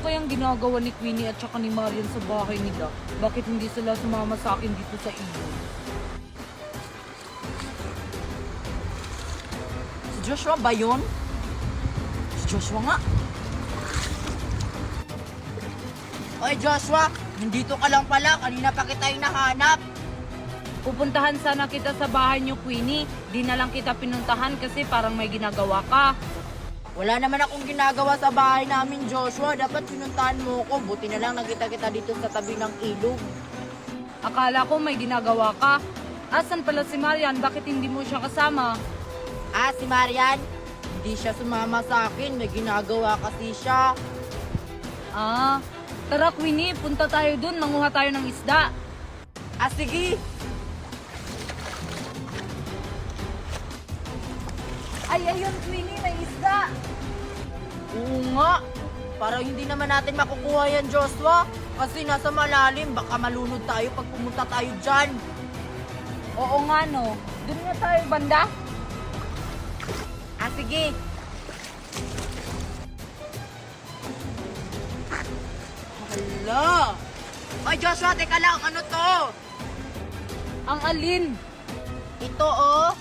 kayang ginagawa ni Queenie at saka ni Marian sa bahay nila? Bakit hindi sila sumama sa akin dito sa ilog? Si Joshua ba yun? Si Joshua nga. Oy Joshua, nandito ka lang pala. Kanina pa kita hinahanap. Pupuntahan sana kita sa bahay niyo, Queenie. Di na lang kita pinuntahan kasi parang may ginagawa ka. Wala naman akong ginagawa sa bahay namin, Joshua. Dapat pinuntahan mo ko. Buti na lang nakita kita dito sa tabi ng ilog. Akala ko may ginagawa ka. Asan pala si Marian? Bakit hindi mo siya kasama? Ah, si Marian? Hindi siya sumama sa akin. May ginagawa kasi siya. Ah, tara Queenie, punta tayo dun. Manguha tayo ng isda. Ah, sige. Ay, ayun Queenie, may isda. Oo nga. Para hindi naman natin makukuha yan, Joshua. Kasi nasa malalim. Baka malunod tayo pag pumunta tayo dyan. Oo nga no. Dun nga tayo banda. Ah, sige. Hala! Ay, Joshua, teka lang. Ano to? Ang alin? Ito, oh.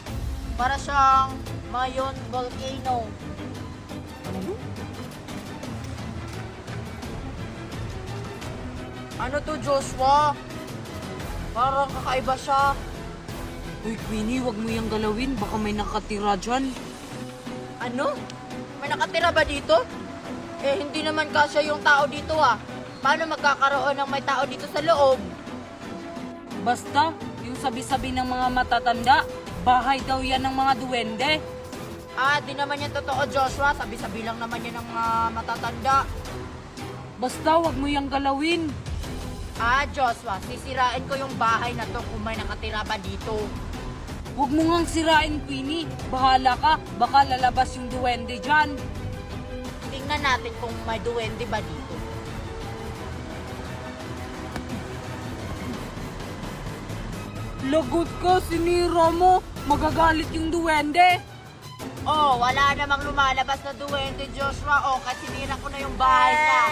Para siyang Mayon Volcano. Ano to, Joshua? Parang kakaiba siya. Uy Queenie, wag mo yung galawin. Baka may nakatira dyan. Ano? May nakatira ba dito? Eh, hindi naman kasya yung tao dito ah. Paano magkakaroon ng may tao dito sa loob? Basta, yung sabi-sabi ng mga matatanda, bahay daw yan ng mga duwende. Ah, di naman yan totoo, Joshua. Sabi-sabi lang naman yan ng mga matatanda. Basta, wag mo yung galawin. Ah, Joshua, sisirain ko yung bahay na to kung may nakatira ba dito. Huwag mo ngang sirain, Queenie. Bahala ka, baka lalabas yung duwende dyan. Tingnan natin kung may duwende ba dito. Lagot ka, sinira mo. Magagalit yung duwende. Oh, wala namang lumalabas na duwende, Joshua. Oh, kasi sinira ko na yung bahay niya.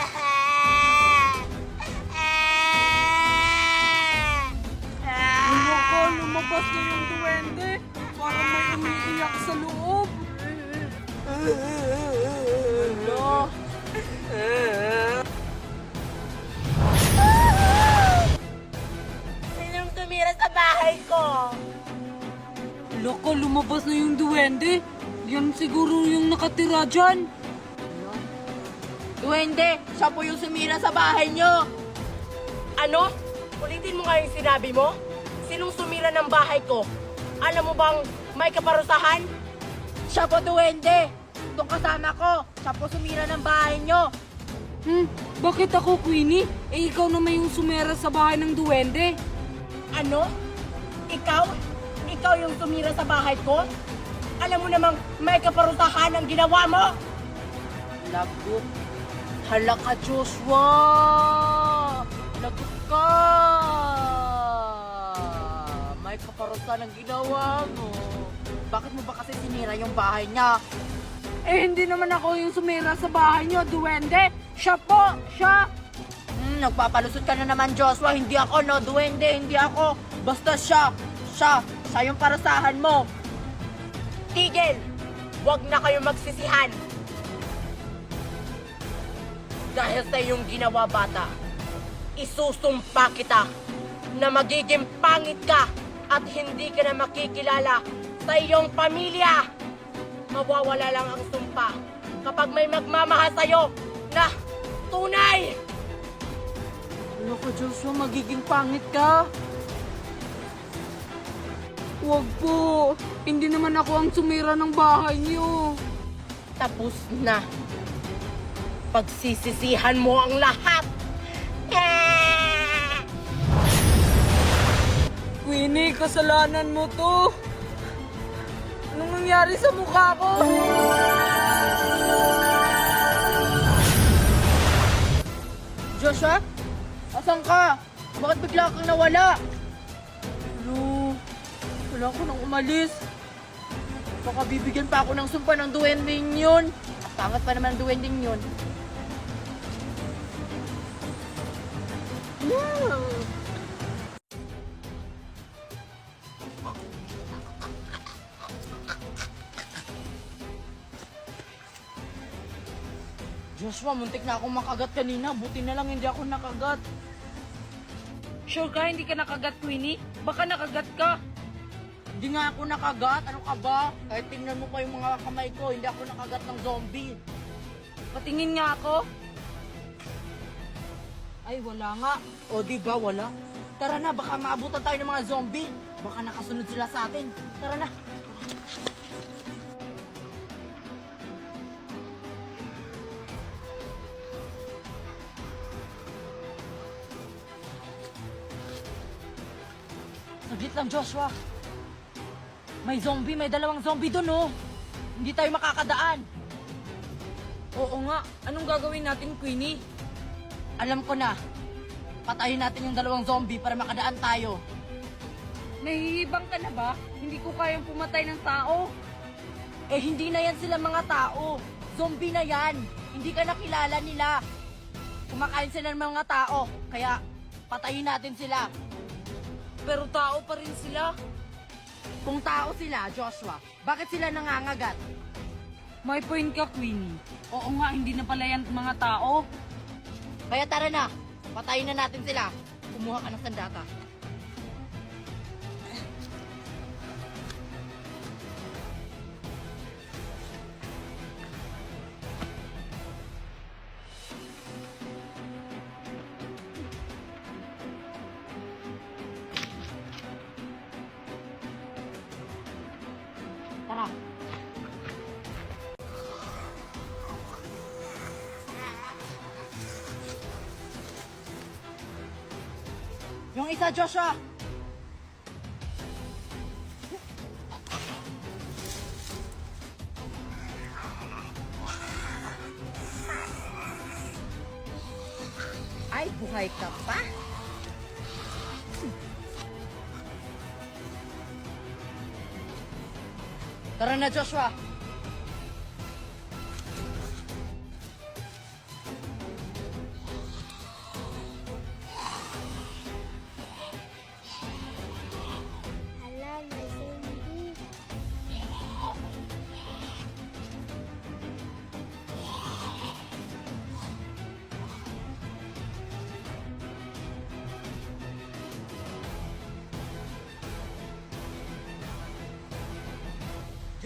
Ano ka, lumabas na yung duwende. Parang may umiiyak sa loob. Hello? Sinong tumira sa bahay ko? Loko, lumabas na yung duwende. Yan siguro yung nakatira dyan. Duwende, siya po yung sumira sa bahay niyo. Ano? Ulitin mo nga yung sinabi mo? Sinong sumira ng bahay ko? Alam mo bang may kaparusahan? Siya po, Duwende. Itong kasama ko, siya po sumira ng bahay niyo. Hmm, bakit ako, Queenie? Eh, ikaw naman yung sumera sa bahay ng duwende. Ano? Ikaw? Ikaw yung sumira sa bahay ko? Alam mo namang may kaparusahan ang ginawa mo? Lagot. Hala ka, Joshua! Lagot ka! May kaparusahan ang ginawa mo. Bakit mo ba kasi sinira yung bahay niya? Eh, hindi naman ako yung sumera sa bahay niyo, duwende. Siya po, siya. Hmm, nagpapalusot ka na naman, Joshua. Hindi ako, no? Duwende, hindi ako. Basta siya. Siya. Siya yung parasahan mo. Tigil! Huwag na kayong magsisihan. Dahil sa iyong ginawa, bata, isusumpa kita na magiging pangit ka at hindi ka na makikilala sa iyong pamilya. Mawawala lang ang sumpa kapag may magmamahal sa'yo na tunay. Ka, Joshua? Magiging pangit ka. Huwag po. Hindi naman ako ang sumira ng bahay niyo. Tapos na. Pagsisisihan mo ang lahat. Eh! Queenie, kasalanan mo to. Anong nangyari sa mukha ko? Joshua? Asan ka? Bakit bigla kang nawala? Wala ko nang umalis. Baka bibigyan pa ako ng sumpa ng duwending yun. Pangat pa naman ang duwending yun. Mm. Joshua, muntik na akong makagat kanina. Buti na lang hindi ako nakagat. Sure ka, hindi ka nakagat, Queenie? Baka nakagat ka. Hindi nga ako nakagat. Ano ka ba? Kahit tingnan mo pa yung mga kamay ko, hindi ako nakagat ng zombie. Patingin nga ako. Ay, wala nga. O, di ba? Wala. Tara na, baka maabutan tayo ng mga zombie. Baka nakasunod sila sa atin. Tara na. Saglit lang, Joshua. May zombie, may dalawang zombie doon, oh. Hindi tayo makakadaan. Oo nga. Anong gagawin natin, Queenie? Alam ko na. Patayin natin yung dalawang zombie para makadaan tayo. Nahihibang ka na ba? Hindi ko kayang pumatay ng tao. Eh, hindi na yan sila mga tao. Zombie na yan. Hindi ka nakilala nila. Kumakain sila ng mga tao. Kaya, patayin natin sila. Pero tao pa rin sila. Kung tao sila, Joshua, bakit sila nangangagat? May point ka, Queenie. Oo nga, hindi na pala yan mga tao. Kaya tara na. Patayin na natin sila. Kumuha ka ng sandata. Yung isa, Joshua! Ay, buhay ka pa? Tara na, Joshua!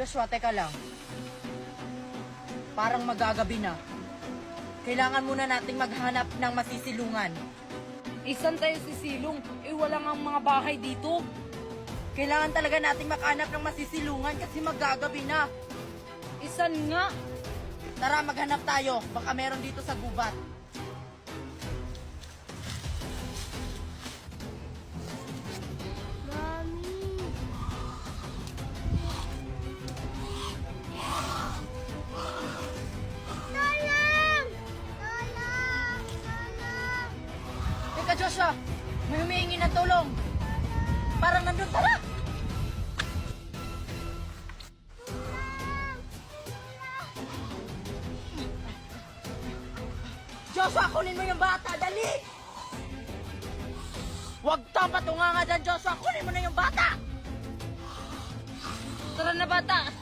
Joshua, teka lang. Parang magagabi na. Kailangan muna nating maghanap ng masisilungan. Isan tayo si Silong. Eh, wala nga mga bahay dito. Kailangan talaga nating makahanap ng masisilungan kasi magagabi na. Isan nga. Tara, maghanap tayo. Baka meron dito sa gubat. Teka, Joshua! May humihingi ng tulong. Parang nandun, tara! Joshua, kunin mo yung bata! Dali! Huwag kang patunga nga dyan, Joshua! Kunin mo na yung bata! Tara na, bata.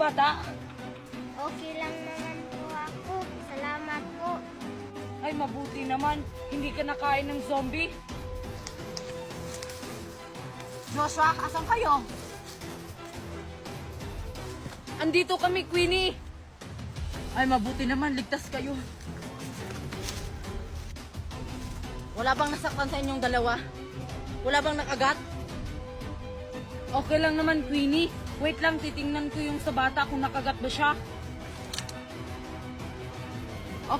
Bata? Okay lang naman po ako. Salamat po. Ay, mabuti naman. Hindi ka nakain ng zombie. Joshua, asan kayo? Andito kami, Queenie. Ay, mabuti naman. Ligtas kayo. Wala bang nasaktan sa inyong dalawa? Wala bang nakagat? Okay lang naman, Queenie. Wait lang, titingnan ko yung sa bata kung nakagat ba siya.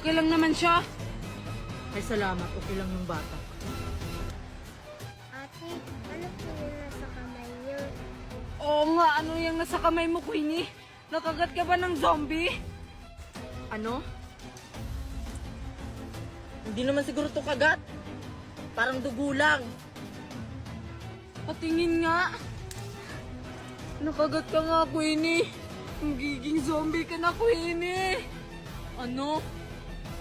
Okay lang naman siya. Ay, salamat. Okay lang yung bata. Ate, ano po yung nasa kamay niyo? Oo nga, ano yung nasa kamay mo, Queenie? Nakagat ka ba ng zombie? Ano? Hindi naman siguro to kagat. Parang dugo lang. Patingin nga. Nakagat ka nga, Queenie. Magiging zombie ka na, Queenie! Ano?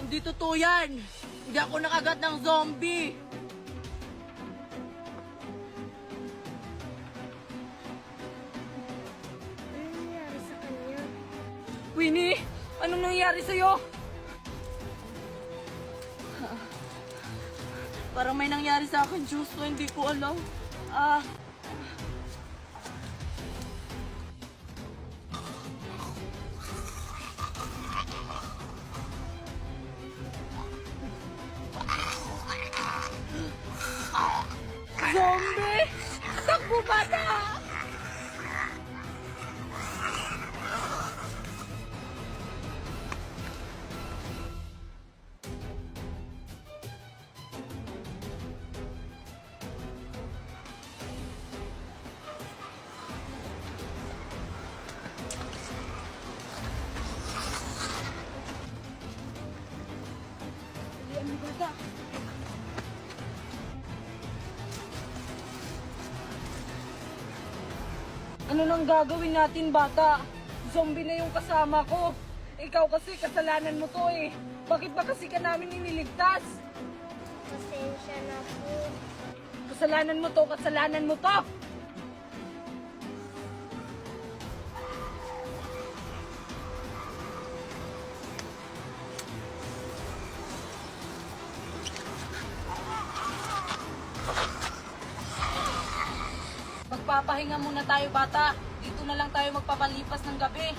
Hindi totoo yan! Hindi ako nakagat ng zombie! Ano nangyari sa kanya? Queenie! Anong nangyari sa'yo? Parang may nangyari sa akin, Justo. Hindi ko alam. Ah... Ano nang gagawin natin, bata? Zombie na yung kasama ko. Ikaw kasi, kasalanan mo to eh. Bakit ba kasi ka namin iniligtas? Pasensya na po. Kasalanan mo to, kasalanan mo to! Magpapahinga muna tayo, bata. Dito na lang tayo magpapalipas ng gabi.